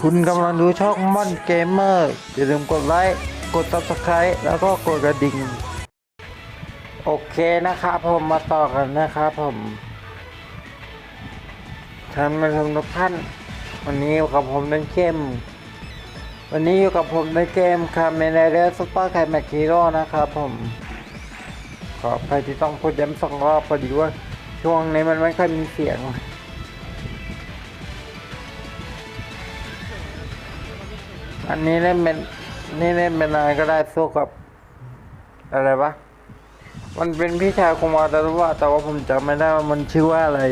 คุณกำลังดูช่องม่อนเกมเมอร์อย่าลืมกดไลค์ กด subscribe แล้วก็กดกระดิ่ง โอเคนะครับผมมาต่อกันนะครับผมท่านผู้ชมทุกท่าน วันนี้อยู่กับผมในเกมวันนี้อยู่กับผมในเกมคาเมนเดอร์ซุปเปอร์ไคลแมคฮีโร่นะครับผม ขอไปที่ต้องพูดย้ำสองรอบพอดีว่า ช่วงนี้มันไม่ค่อยมีเสียง อันนี้เล่นเป็นนี่เล่นเป็นอะไรก็ได้สู้กับ อะไรวะมันเป็นพี่ชายคงมาแต่ว่าแต่ว่าผมจำไม่ได้ว่ามันชื่อว่าอะไร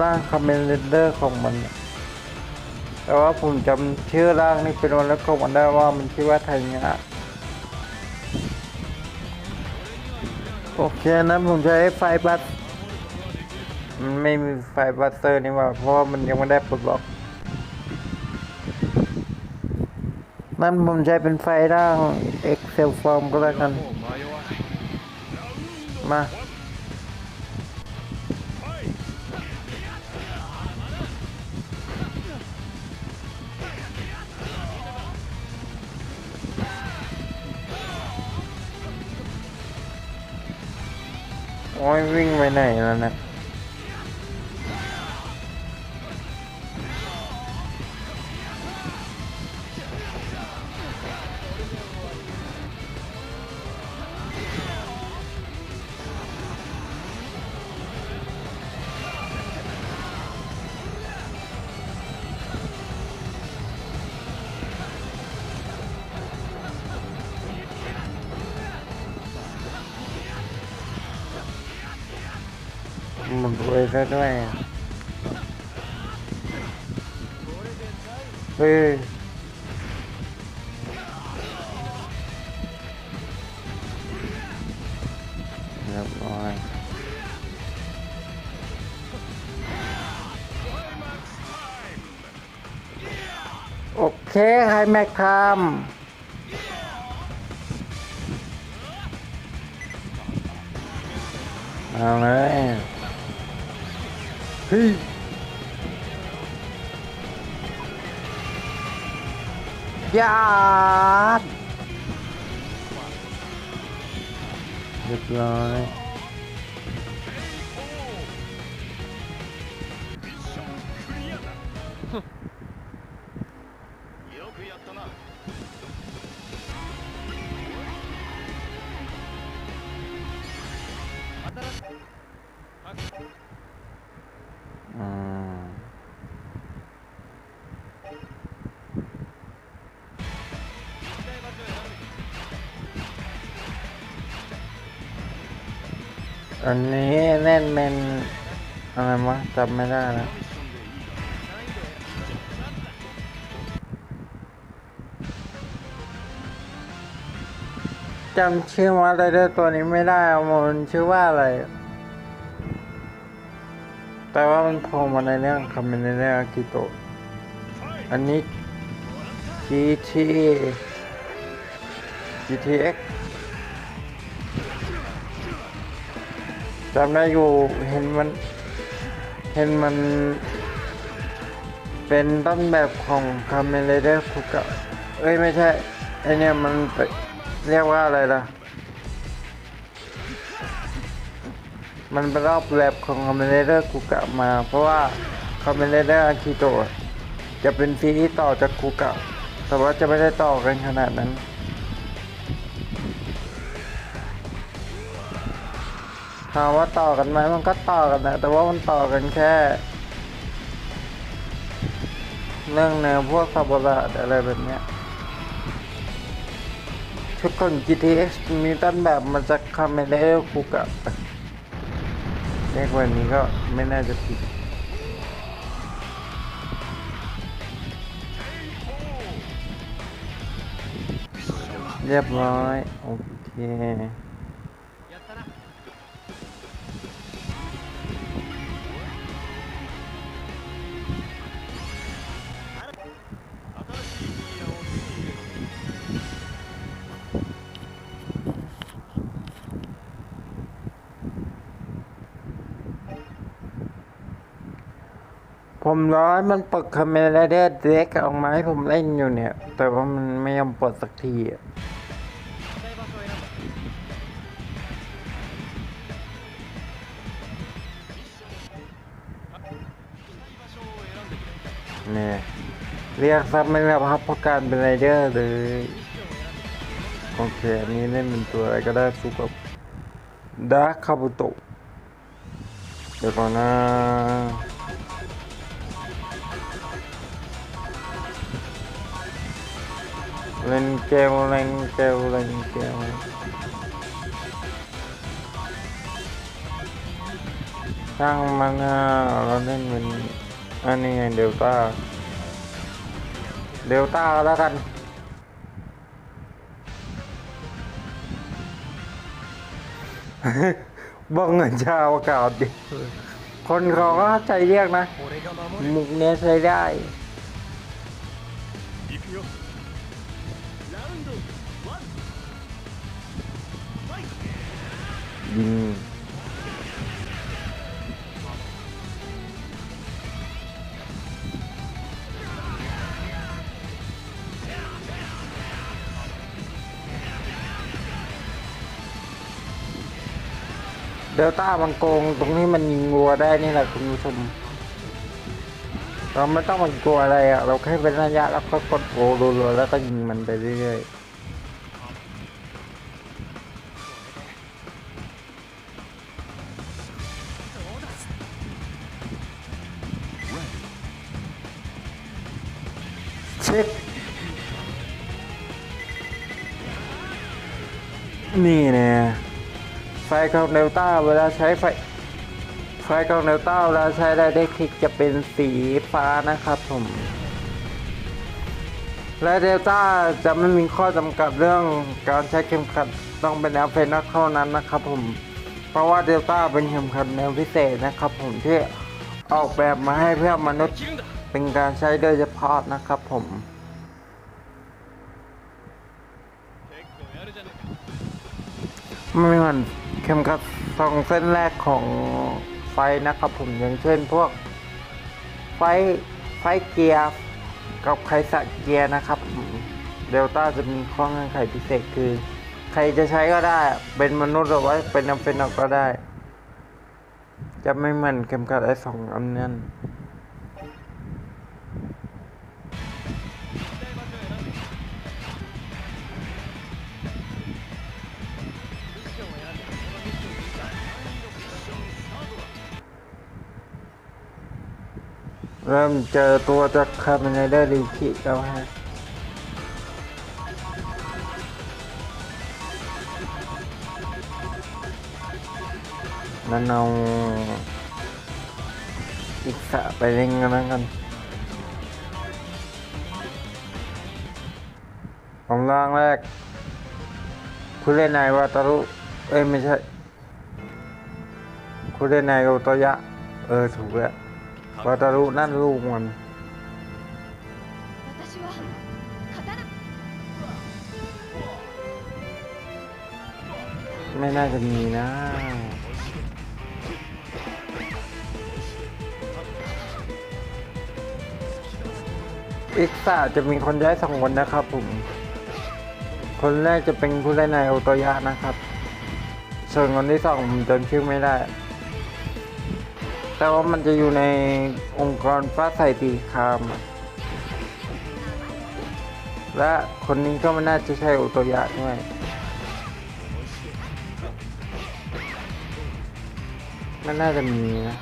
ร่างคาเมนเดอร์ของมัน แต่ว่าผมจำชื่อร่างนี่เป็นวันแล้วก็มันได้ว่ามันชื่อว่าไทยงะโอเคนะผมใช้ไฟบัสมันไม่มีไฟบัสเตอร์นี่ว่าเพราะมันยังไม่ได้ปลดล็อก นั่นผมใช้เป็นไฟร่าง Excel Form ก็แล้วกัน มา โอ้ยวิ่งไปไหนแล้วนะ หมุนรวยซะด้วยเฮ้ย เรียบร้อยโอเคใครแม็กทำเอาเลยเฮ้ยยาดเรียบร้อย อันนี้เล่นเป็นอะไรวะจำไม่ได้แล้วจำชื่อมาไรเดอร์ตัวนี้ไม่ได้อะมันชื่อว่าอะไร แต่ว่ามันโผล่มาในเรื่องคำเป็นในเรื่องกิโตะอันนี้ GT GTX จำได้อยู่เห็นมัน เห็นมัน เป็นต้นแบบของคาเมเลเดอร์คุกะเอ้ยไม่ใช่ไอเนี่ยมันเรียกว่าอะไรล่ะ มันเป็นรอบแลบของคอมเมนเดอร์คุกะมา เพราะว่าคอมเมนเดอร์อาคิโตะจะเป็นซีรีส์ต่อจากคุกะแต่ว่าจะไม่ได้ต่อกันขนาดนั้นามว่าต่อกันไหมมันก็ต่อกันนะแต่ว่ามันต่อกันแค่ เรื่องแนวพวกซาบระอะไรแบบเนี้ยชุดของ GTX มีต้นแบบมาจากคอมเมเดอคุกะเลขวันนี้ก็ไม่น่าจะผิดเรียบร้อย โอเค ผมร้อนมันปลดคาเมราเดอร์เด็กออกมาให้ผมเล่นอยู่เนี่ย แต่ว่ามันไม่ยอมปลดสักทีอะเนี่ยเรียกซับไม่รับครับเพราะการเป็นไรเดอร์เลยโอเคอันนี้เล่นเป็นตัวอะไรก็ได้สู้กับดาร์คคาบุโตะเดี๋ยวก่อนนะ เล่นเกลเล่นเกลเล่นเกลช่างมันนะเราเล่นเป็นอันนี้ไงเดลต้าเดลต้าแล้วกันบังเงินชาวกาศดิคนเขาก็ใจเรียกนะ มุกเนี้ยใช้ได้ ยิงเดลต้ามันโกงตรงที่มันยิงวัวได้นี่แหละคุณผู้ชมเราไม่ต้องมันกลัวอะไรอะ เราแค่เป็นระยะแล้วก็กดโกรัวๆแล้วก็ยิงมันไปเรื่อยๆ ช็ค นี่เนี่ยไฟกองเดลต้าเวลาใช้ไฟ ไฟกองเดลต้าเวลาใช้ได้ได้คลิกจะเป็นสีฟ้านะครับผม และเดลต้าจะไม่มีข้อจำกัดเรื่องการใช้เข็มขัดต้องเป็นแนวเฟนักเท่านั้นนะครับผม เพราะว่าเดลต้าเป็นเข็มขัดแนวพิเศษนะครับผมที่ออกแบบมาให้เพื่อมนุษย์เป็นการใช้โดยเฉ พาดนะครับผมไม่เหมือนเข็มกัดสองเส้นแรกของไฟนะครับผมอย่างเช่นพวกไฟไฟเกียร์กับไขสักเกียร์นะครับเดลต้าจะมีข้อเงื่อนไขพิเศษคือ ใครจะใช้ก็ได้ เป็นมนุษย์หรือว่าเป็นนักเป็นนักก็ได้ จะไม่เหมือนเข็มกัดไอสองอันนั้น เริ่มเจอตัวจากคาเมนเดอร์ริวคิแล้วฮะนั่นเอาอีกสะไปเล่นกันแล้วกันผมร่างแรกคุณเล่นนายวาตารุ เอ้ยไม่ใช่คุณเล่นนายโอโตยะ เออ ถูกแล้ว วาตารุนั่นลูกมันไม่น่าจะมีนะอีกสาจะมีคนย้ายสองคนนะครับผม คนแรกจะเป็นผู้เล่นในโอโตยะนะครับ ส่วนคนที่สองผมจำชื่อไม่ได้ แต่ว่ามันจะอยู่ในองค์กรฟ้าใสตีคามและคนนี้ก็ไม่น่าจะใช่อโตยะด้วยมันน่าจะมีนะ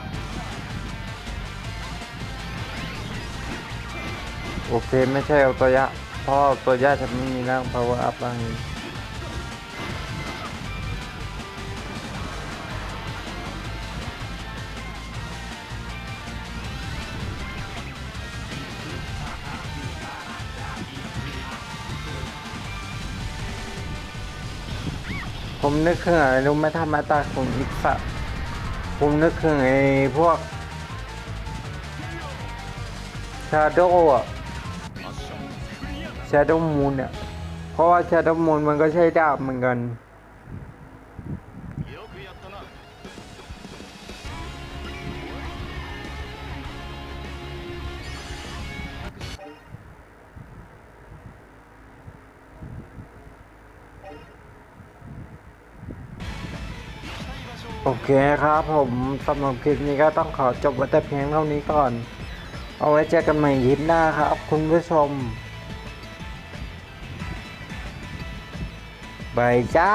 โอเคไม่ใช่อาตัวยะเพราะตัวยะจะไม่มีร่าง power up ร่างนี้ ผมนึกถึงอะไรรู้ไหมถ้ามาตาของอิสระผมนึกถึงไอ้พวกชาโดอะชาโดมูนเนี่ยเพราะว่าชาโดมูนมันก็ใช้ดาบเหมือนกัน โอเคครับผมสำหรับคลิปนี้ก็ต้องขอจบไว้แต่เพียงเท่านี้ก่อน เอาไว้เจอกันใหม่คลิปหน้าครับ คุณผู้ชมบายจ้า